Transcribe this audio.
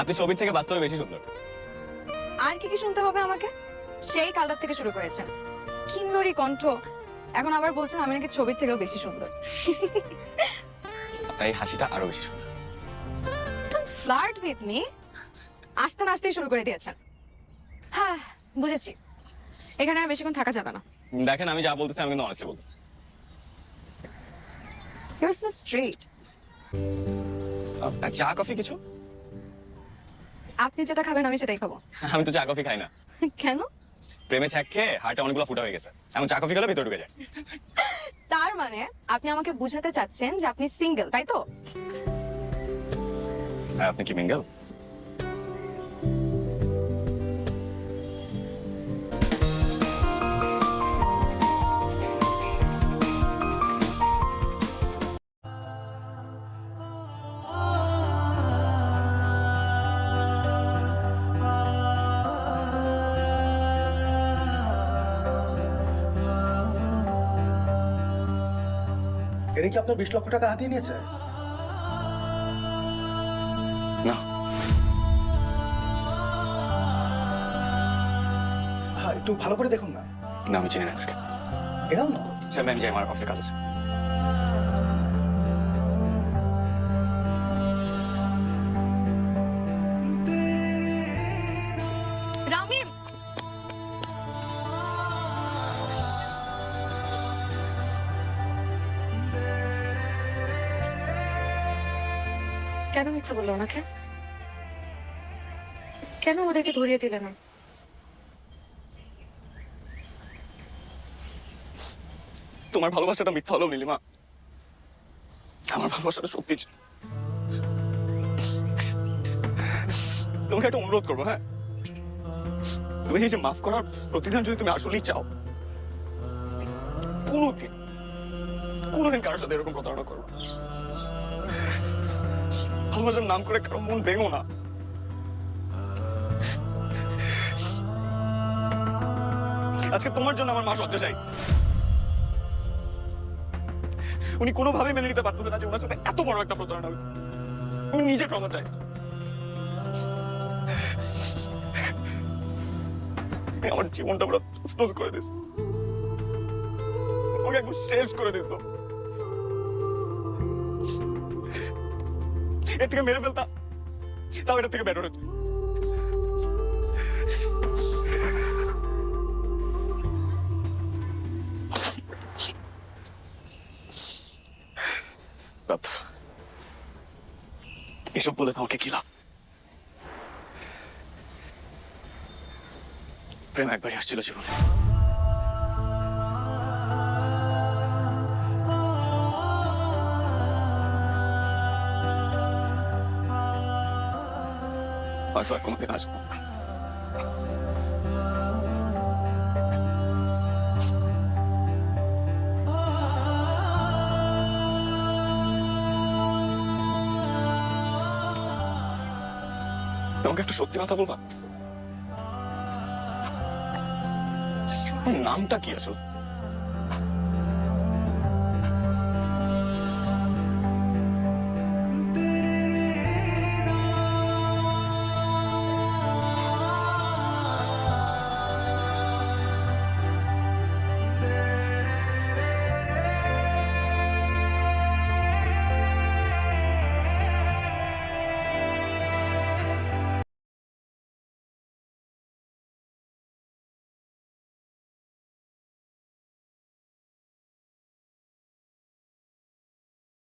আপনি ছবির থেকে বাস্তবে বেশি সুন্দর। আর কি কি শুনতে হবে আমাকে? সেই কালটার থেকে শুরু করেছেন কিন্নরি কণ্ঠ এখন আবার বলছেন আমি নাকি ছবির থেকেও বেশি সুন্দর। এই হাসিটা আরও বেশি সুন্দর। ফ্লার্ট উইথ মি আসতে না আসতেই শুরু করে দিয়েছেন। হ্যাঁ বুঝেছি। এখানে আর বেশিক্ষণ থাকা যাবে না। দেখেন আমি যা বলতেছি আমি কিন্তু অনেস্টলি বলতেছি। ইউর সো স্ট্রেট চা কফি কিছু? আপনি যেটা খাবেন আমি সেটাই খাব। আমি তো চা কফি খাই না। কেন? প্রেমে ছ্যাক খেয়ে হার্টে অনেকগুলো ফুটা হয়ে গেছে। এমন চা কফি খেলে ভিতরে ঢুকে যায়। তার মানে আপনি আমাকে বুঝাতে চাচ্ছেন যে আপনি সিঙ্গেল তাই তো? আপনি কি মিঙ্গেল এরা কি আপনার বিশ লক্ষ টাকা হাতিয়ে নিয়েছে না হ্যাঁ একটু ভালো করে দেখুন না না আমি চিনি না তাকে এরাও না স্যার আমি যাই আমার অফিসে কাজ আছে কেন মিথ্যা বলল ওনাকে? কেন ওদেরকে ধরিয়ে দিলে না? তোমার ভালোবাসাটা মিথ্যা হলো, নীলিমা। আমার ভালোবাসাটা সত্যি তোমাকে একটা অনুরোধ করব হ্যাঁ? তুমি যে মাফ করার প্রতিদান যদি তুমি আসলেই চাও, কোনোদিন কোনোদিন কারোর সাথে এরকম প্রতারণা করো না। ভালোবাসার নাম করে কারও মন ভেঙো না। আজকে তোমার জন্য আমার মা শয্যাশায়ী উনি কোনোভাবে মেনে নিতে পারতেছে না যে ওনার সাথে এত বড় একটা প্রতারণা হয়েছে। উনি নিজে ট্রমাটাইজ আমার জীবনটা পুরো করে দিস আমাকে একদম শেষ করে দিস এর থেকে মেরে ফেলতা তাও এটা থেকে বেটার হতো বাপ এসব বলে তোমাকে কি লাভ প্রেম একবারই আসছিল জীবনে হয়তো আর কোনোদিন আসব। তোমাকে একটা সত্যি কথা বলবা নামটা কি আসলে